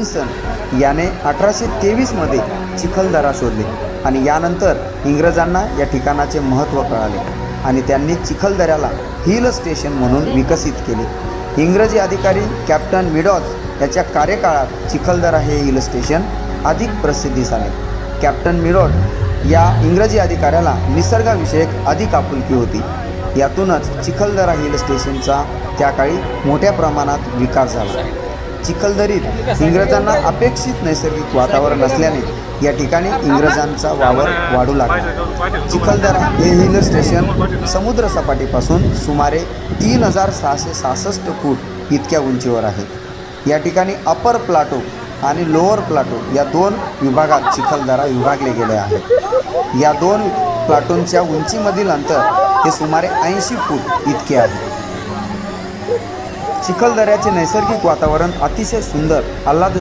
Robinson याने अठराशे तेवीसमध्ये चिखलदरा शोधले आणि यानंतर इंग्रजांना या ठिकाणाचे महत्त्व कळाले आणि त्यांनी चिखलदऱ्याला हिल स्टेशन म्हणून विकसित केले. इंग्रजी अधिकारी कॅप्टन मिडॉज याच्या कार्यकाळात चिखलदरा हे हिल स्टेशन अधिक प्रसिद्धीस आले कॅप्टन मिडॉज या इंग्रजी अधिकाऱ्याला निसर्गाविषयक अधिक आपुलकी होती. यातूनच चिखलदरा हिल स्टेशनचा त्या काळी मोठ्या प्रमाणात विकास झाला. चिखलदरीत इंग्रजांना अपेक्षित नैसर्गिक वातावरण असल्याने या ठिकाणी इंग्रजांचा वावर वाढू लागला. चिखलदरा हे हिल स्टेशन समुद्र सपाटीपासून सुमारे तीन हजार सहाशे सहासष्ट फूट इतक्या उंचीवर आहे. या ठिकाणी अपर प्लाटो आणि लोअर प्लाटो या दोन विभागात चिखलदरा विभागले गेले आहे. या दोन प्लाटोनच्या उंचीमधील अंतर हे सुमारे ऐंशी फूट इतके आहे. चिखलदऱ्याचे नैसर्गिक वातावरण अतिशय सुंदर आल्हाद